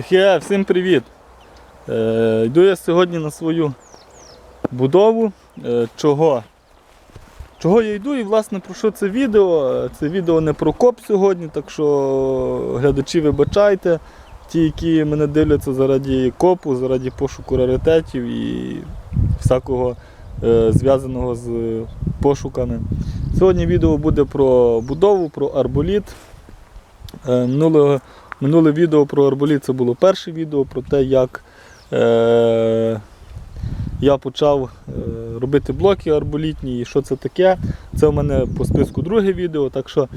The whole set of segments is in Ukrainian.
Хе, всім привіт! Е, йду я сьогодні на свою будову. Е, чого? Чого я йду і власне про що це відео? Це відео не про коп сьогодні, так що глядачі вибачайте. Ті, які мене дивляться заради копу, заради пошуку раритетів і всякого е, зв'язаного з пошуками. Сьогодні відео буде про будову, про арболіт. Е, минулого Минуле відео про арболіт це було перше відео про те, як е, я почав е, робити блоки арболітні і що це таке. Це у мене по списку друге відео. Так що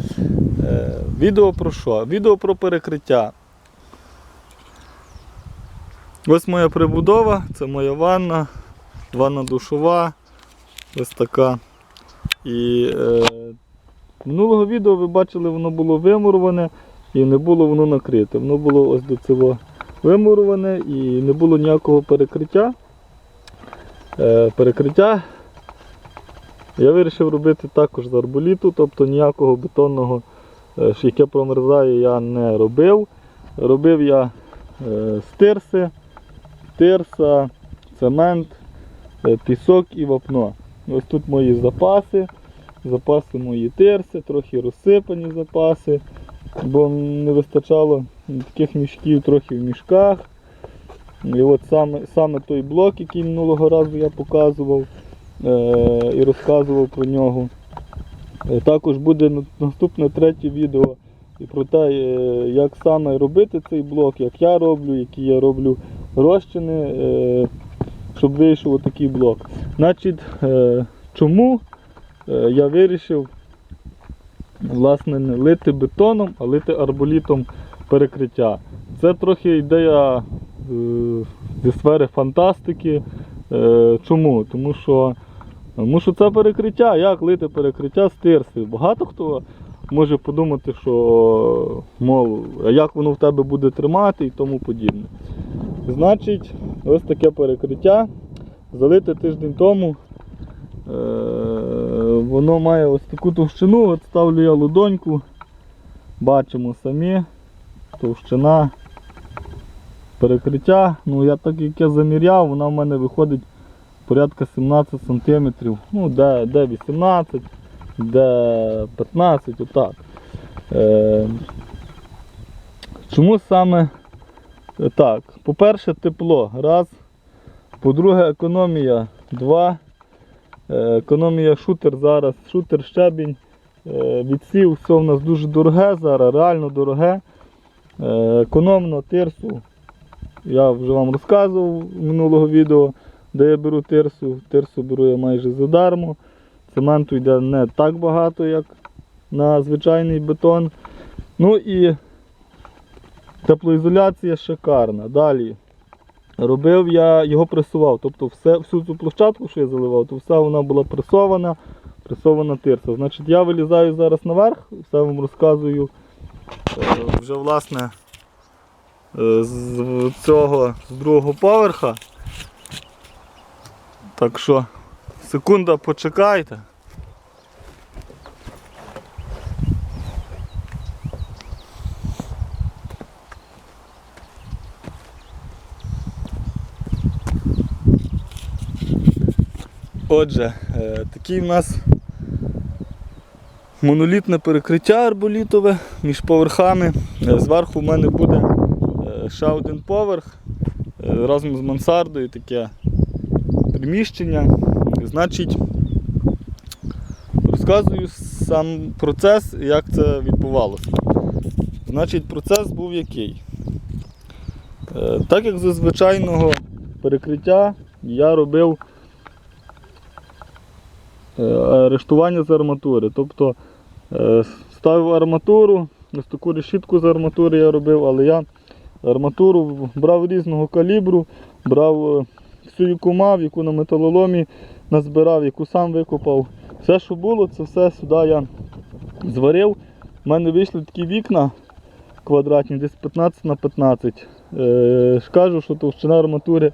е, відео про що? Відео про перекриття. Ось моя прибудова, це моя ванна, ванна душова. Ось така. І е, минулого відео ви бачили, воно було вимуроване. І не було воно накрите. Воно було ось до цього вимуроване і не було ніякого перекриття. Е, перекриття я вирішив робити також з арболіту, тобто ніякого бетонного, е, яке промерзає, я не робив. Робив я е, з тирса, цемент, е, пісок і вапно. Ось тут мої запаси, запаси мої тирси, трохи розсипані запаси бо не вистачало таких мішків трохи в мішках. І от саме саме той блок, який минулого разу я показував е- і розказував про нього. Е, також буде на- наступне третє відео і про те, е, як саме робити цей блок, як я роблю, які я роблю розчини, е- щоб вийшов такий блок. Значить, чому я вирішив власне, не лити бетоном, а лити арболітом перекриття. Це трохи ідея е, зі сфери фантастики. Е, чому? Тому що, тому що це перекриття. Як лити перекриття з тирси? Багато хто може подумати, що мов, як воно в тебе буде тримати і тому подібне. Значить, ось таке перекриття. Залите тиждень тому. Е, Воно має ось таку товщину, от ставлю я ладоньку, бачимо самі, товщина перекриття. Ну я так як я заміряв, вона в мене виходить порядка 17 см, ну де, де 18, де 15, отак. Е, чому саме так? По-перше, тепло, раз. По-друге, економія, два. Е, Економія шутер зараз, шутер щебінь, е, відсів, все в нас дуже дороге зараз, реально дороге. Е, Економно тирсу. Я вже вам розказував минулого відео, де я беру тирсу. Тирсу беру я майже задармо. Цементу йде не так багато, як на звичайний бетон. Ну і теплоізоляція шикарна. Далі. Робив я, його пресував. Тобто все, всю цю площадку, що я заливав, то вся вона була пресована, пресована тирса. Значить, я вилізаю зараз наверх, все вам розказую е, вже власне е, з цього з другого поверха. Так що, секунда, почекайте. Отже, е, такий в нас монолітне перекриття арболітове між поверхами. Е, Зверху в мене буде е, ще один поверх разом з мансардою таке приміщення. Значить, розказую сам процес, як це відбувалося. Значить, процес був який. Так як з звичайного перекриття я робив арештування з арматури. Тобто е, ставив арматуру, ось таку решітку з арматури я робив, але я арматуру брав різного калібру, брав е, всю яку мав, яку на металоломі назбирав, яку сам викопав. Все, що було, це все сюди я зварив. У мене вийшли такі вікна квадратні, десь 15 на 15. Е, кажу, що товщина арматури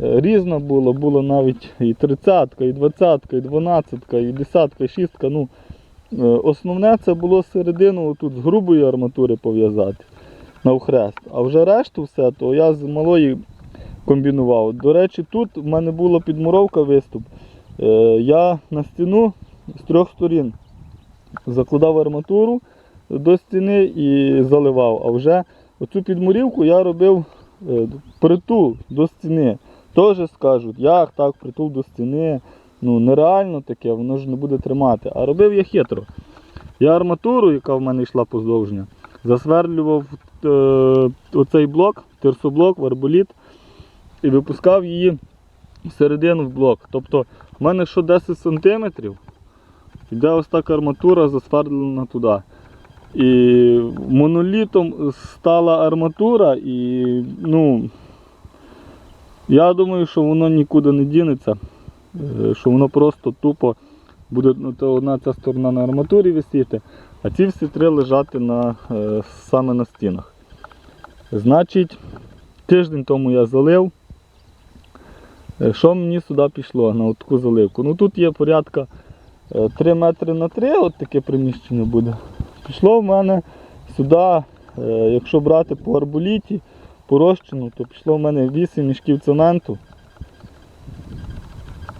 е, різна була, було навіть і 30, і 20, і 12, і 10, і 6. Ну, е, основне це було середину тут з грубої арматури пов'язати. навхрест. А вже решту все, то я з малої комбінував. До речі, тут в мене була підмуровка виступ. Е, Я на стіну з трьох сторін закладав арматуру до стіни і заливав. А вже оцю підмурівку я робив притул до стіни. Теж скажуть, як так, притул до стіни. Ну, нереально таке, воно ж не буде тримати. А робив я хитро. Я арматуру, яка в мене йшла поздовжня, засверлював е, оцей блок, терсоблок, в арболіт, і випускав її всередину в блок. Тобто в мене що 10 см, йде ось така арматура засверлена туди. І монолітом стала арматура, і ну, я думаю, що воно нікуди не дінеться, е, що воно просто тупо буде ну, одна ця сторона на арматурі висіти, а ці всі три лежати на, е, саме на стінах. Значить, тиждень тому я залив. Е, Що мені сюди пішло на таку заливку? Ну тут є порядка е, 3 метри на 3, от таке приміщення буде. Пішло в мене сюди, якщо брати по арболіті, по розчину, то пішло в мене 8 мішків цементу.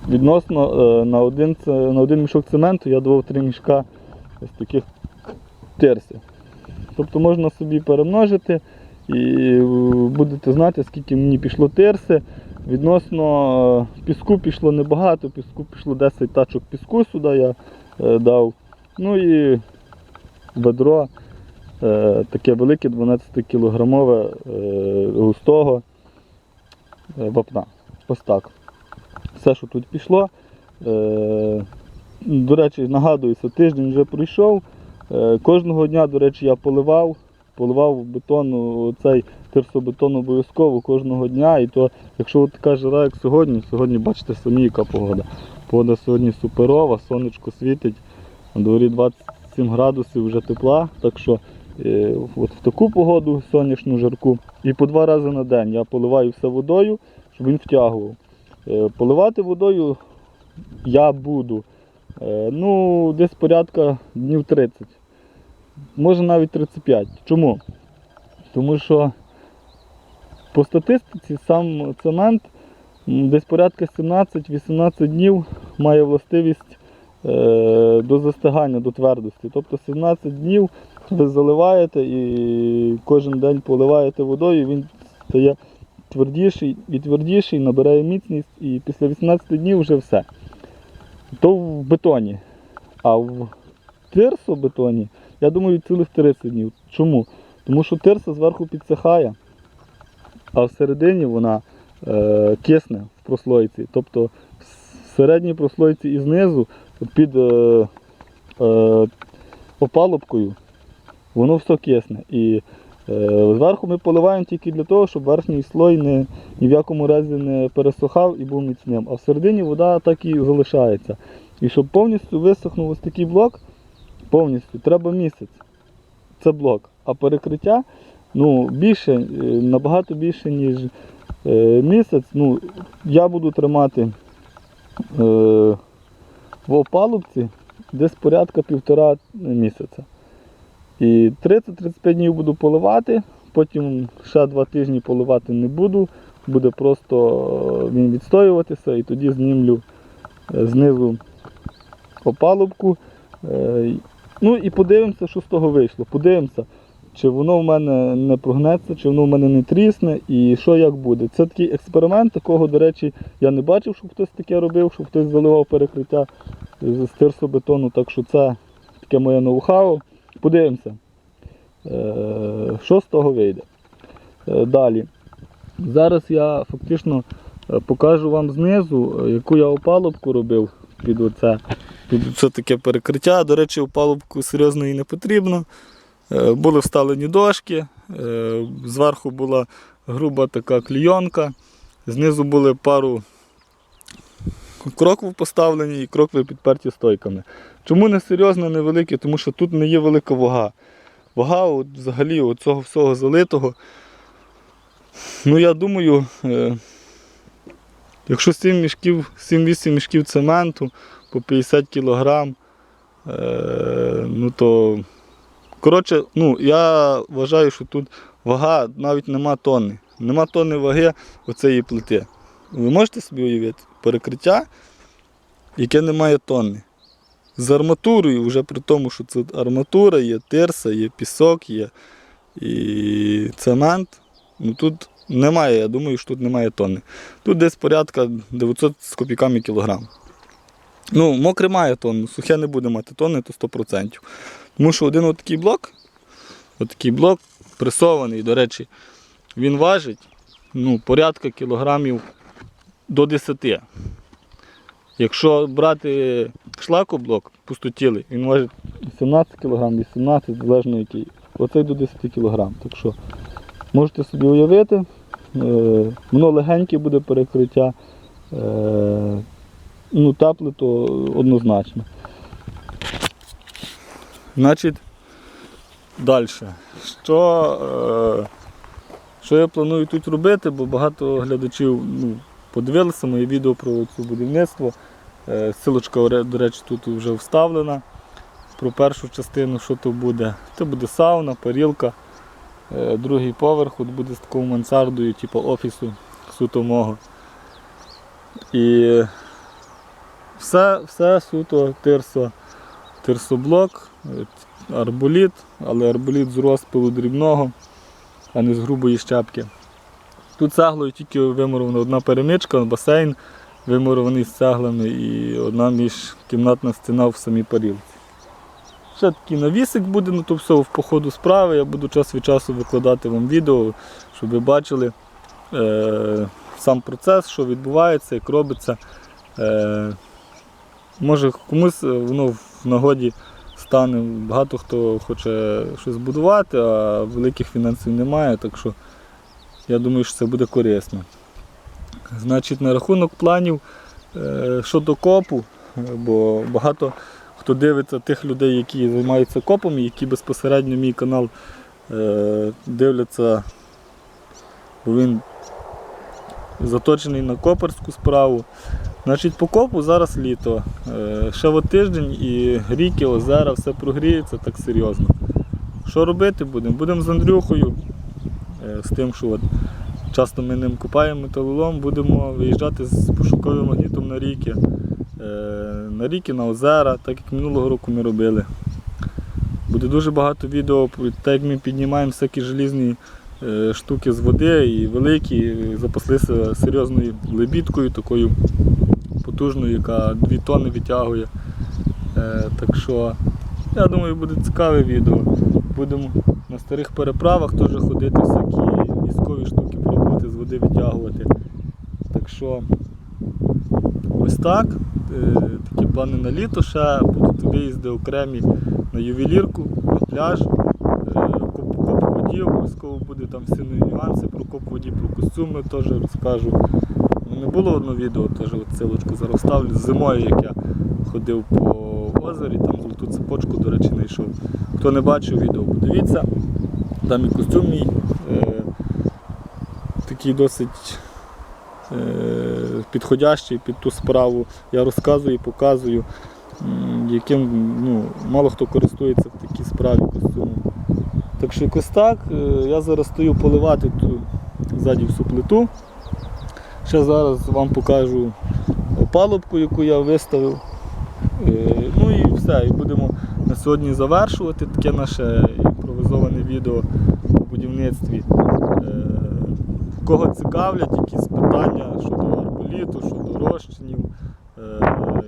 Відносно е, на один, на один мішок цементу я давав 3 мішка ось таких тирсів. Тобто можна собі перемножити і е, будете знати, скільки мені пішло тирси. Відносно е, піску пішло небагато, піску пішло 10 тачок піску сюди я дав. Ну і ведро е, таке велике 12 кілограмове е, густого е, вапна. Ось так. Все, що тут пішло. Е, до речі, нагадуюся, тиждень вже пройшов. Е, кожного дня, до речі, я поливав. Поливав бетон, цей терсобетон обов'язково кожного дня. І то, якщо така жара, як сьогодні, сьогодні бачите самі, яка погода. Погода сьогодні суперова, сонечко світить, на дворі 27 градусів вже тепла. Так що е, от в таку погоду, сонячну жарку, і по два рази на день я поливаю все водою, щоб він втягував. Е, Поливати водою я буду е, ну, десь порядка днів 30. Може навіть 35. Чому? Тому що по статистиці сам цемент десь порядка 17-18 днів має властивість е, до застигання, до твердості. Тобто 17 днів ви заливаєте і кожен день поливаєте водою, він стає твердіший і твердіший, набирає міцність і після 18 днів вже все. То в бетоні. А в тирсобетоні, я думаю, цілих 30 днів. Чому? Тому що тирса зверху підсихає, а всередині вона е, кисне в прослойці. Тобто в середній прослойці і знизу під е, е, опалубкою воно все кисне. І е, зверху ми поливаємо тільки для того, щоб верхній слой не, ні в якому разі не пересухав і був міцним. А всередині вода так і залишається. І щоб повністю висохнув ось такий блок, повністю треба місяць. Це блок. А перекриття ну, більше, е, набагато більше, ніж е, місяць. Ну, я буду тримати е, в опалубці десь порядка півтора місяця. І 30-35 днів буду поливати, потім ще два тижні поливати не буду, буде просто е, він відстоюватися і тоді знімлю е, знизу опалубку. Е, Ну і подивимося, що з того вийшло. Подивимося, чи воно в мене не прогнеться, чи воно в мене не трісне і що як буде. Це такий експеримент, такого, до речі, я не бачив, щоб хтось таке робив, щоб хтось заливав перекриття з тирсобетону, так що це таке моє ноу-хау. Подивимося, е, що з того вийде. Е, Далі. Зараз я фактично е, покажу вам знизу, яку я опалубку робив під оце. Під це таке перекриття. До речі, опалубку серйозної не потрібно. Були вставлені дошки, зверху була груба така клійонка, знизу були пару кроквів поставлені і крокви підперті стойками. Чому не серйозно, невеликі? Тому що тут не є велика вага. Вага от, взагалі от цього всього залитого. Ну, я думаю, е, якщо 7 мішків, 7-8 мішків цементу по 50 кг, е, ну то. Коротше, ну, я вважаю, що тут вага навіть нема тонни. Нема тонни ваги оцеї плити. Ви можете собі уявити? Перекриття, яке не має тонни. З арматурою, вже при тому, що це арматура, є тирса, є пісок, є і цемент. Ну тут немає, я думаю, що тут немає тонни. Тут десь порядка 900 з копійками кілограм. Ну, мокре має тонну, сухе не буде мати тонни, то 100%. Тому що один отакий блок, отакий блок пресований, до речі, він важить ну, порядка кілограмів до 10. Якщо брати шлакоблок пустотілий, він важить 17 кг, 18 залежно який. Оцей до 10 кг. Так що можете собі уявити, е, воно легеньке буде перекриття. Е, ну, тепле, то однозначно. Значить, далі. Що, е, що я планую тут робити, бо багато глядачів ну, подивилися моє відео про це будівництво. Е, Силочка, до речі, тут вже вставлена. Про першу частину, що то буде. Це буде сауна, парілка, е, другий поверх, от буде з такою мансардою, типу офісу суто мого. І все, все суто тирсо, тирсоблок, арболіт, але арболіт з розпилу дрібного, а не з грубої щепки. Тут цеглою тільки вимурована одна перемичка, басейн вимурований з цеглами і одна міжкімнатна стіна в самій парілці. Ще такий навісик буде, ну то все в походу справи. Я буду час від часу викладати вам відео, щоб ви бачили е, сам процес, що відбувається, як робиться. Е, може комусь воно в нагоді стане. Багато хто хоче щось будувати, а великих фінансів немає, так що я думаю, що це буде корисно. Значить, на рахунок планів е, щодо копу, бо багато хто дивиться тих людей, які займаються копом, які безпосередньо мій канал е, дивляться, бо він заточений на коперську справу. Значить, по копу зараз літо. Е, Ще от тиждень і ріки, озера, все прогріється так серйозно. Що робити будемо? Будемо з Андрюхою, з тим, що от часто ми ним купаємо металолом, будемо виїжджати з пошуковим магнітом на ріки. Е, На ріки, на озера, так як минулого року ми робили. Буде дуже багато відео про те, як ми піднімаємо всякі желізні е, штуки з води і великі, і запаслися серйозною лебідкою, такою потужною, яка 2 тонни витягує. Е, Так що, я думаю, буде цікаве відео. Будемо на старих переправах теж ходити, всякі військові штуки пробувати з води витягувати. Так що ось так. Е, Такі плани на літо ще будуть виїзди окремі на ювелірку, на пляж. Е, Коп воді обов'язково буде там всі нюанси про коп воді, про костюми теж розкажу. Ну, не було одного відео, теж от силочку зараз ставлю. Зимою, як я ходив по озері, там золоту цепочку, до речі, знайшов. Хто не бачив відео, подивіться. Там і костюм мій е, такий досить е, підходящий під ту справу. Я розказую, і показую, яким ну, мало хто користується в такій справі костюмом. Так що якось так. Е, Я зараз стою поливати ту ззаді всю плиту. Ще зараз вам покажу опалубку, яку я виставив. Все. І будемо на сьогодні завершувати таке наше імпровізоване відео по будівництві. Е, Кого цікавлять якісь питання щодо арболіту, щодо розчинів, е,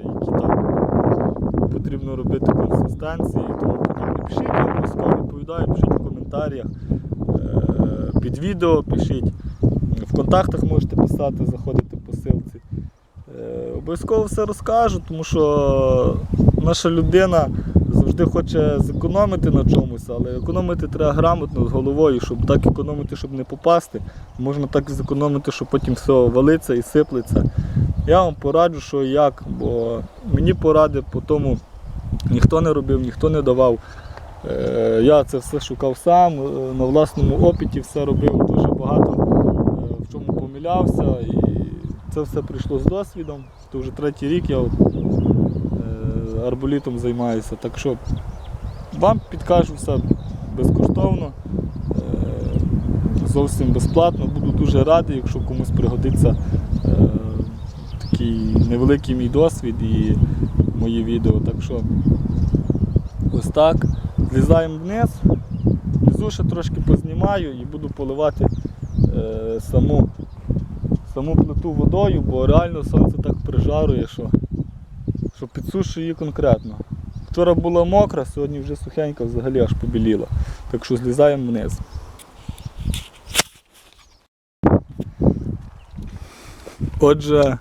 які там потрібно робити консистенції тому подібне. Пишіть, я обов'язково відповідаю, пишіть в коментарях, е, під відео пишіть. В контактах можете писати, заходити по ссылці. Е, Обов'язково все розкажу, тому що наша людина завжди хоче зекономити на чомусь, але економити треба грамотно з головою, щоб так економити, щоб не попасти. Можна так зекономити, що потім все валиться і сиплеться. Я вам пораджу, що як, бо мені поради по тому ніхто не робив, ніхто не давав. Е, Я це все шукав сам, е, на власному опиті все робив, дуже багато е, в чому помилявся. І це все прийшло з досвідом. То вже третій рік я е, займаюся. Так що вам підкажу все безкоштовно. Е, зовсім безплатно. Буду дуже радий, якщо комусь пригодиться е, такий невеликий мій досвід і мої відео. Так що ось так. Злізаємо вниз. Внизу ще трошки познімаю і буду поливати е, саму, саму плиту водою, бо реально сонце так прижарує, що, що підсушує її конкретно. Вчора була мокра, сьогодні вже сухенька, взагалі аж побіліла. Так що злізаємо вниз. Отже,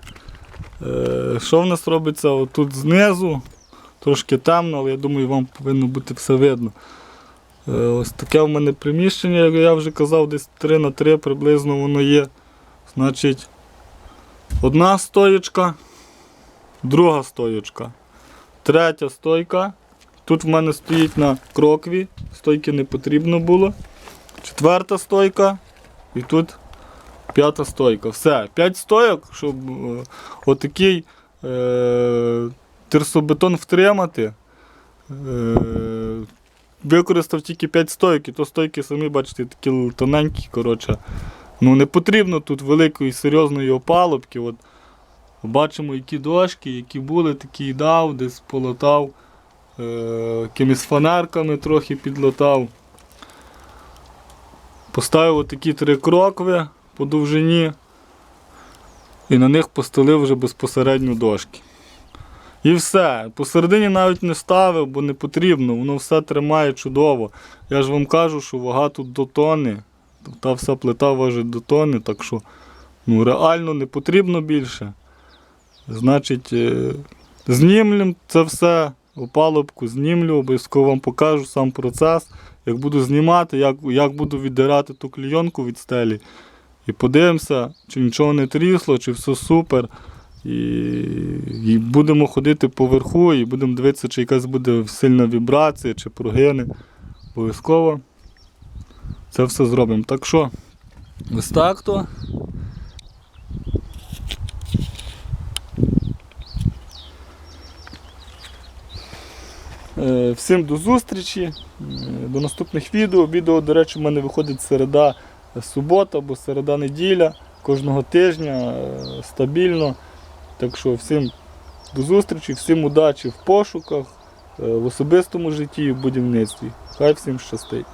е, що в нас робиться отут знизу? Трошки темно, але я думаю, вам повинно бути все видно. Е, Ось таке в мене приміщення, як я вже казав, десь 3 на 3 приблизно воно є. Значить, одна стоєчка, друга стоєчка, третя стойка. Тут в мене стоїть на крокві, стойки не потрібно було. Четверта стойка і тут п'ята стойка. Все, п'ять стойок, щоб е, отакий е, терсобетон втримати. Е, використав тільки 5 стойок, і то стойки самі, бачите, такі тоненькі. коротше. Ну, не потрібно тут великої серйозної опалубки. От, бачимо, які дошки, які були, такі дав, десь полотав, е, якимись фанерками трохи підлатав. Поставив такі три крокви по довжині і на них постелив вже безпосередньо дошки. І все. Посередині навіть не ставив, бо не потрібно, воно все тримає чудово. Я ж вам кажу, що вага тут до тони. Та вся плита важить до тони, так що ну, реально не потрібно більше. Значить, е, знімлю це все, опалубку знімлю, обов'язково вам покажу сам процес, як буду знімати, як, як буду віддирати ту клійонку від стелі. І подивимося, чи нічого не трісло, чи все супер. І, і будемо ходити поверху, і будемо дивитися, чи якась буде сильна вібрація, чи прогине. Обов'язково це все зробимо. Так що, ось так то. Е, Всім до зустрічі, е, до наступних відео. Відео, до речі, в мене виходить середа субота або середа неділя кожного тижня е, стабільно. Так що всім до зустрічі, всім удачі в пошуках, е, в особистому житті і в будівництві. Хай всім щастить.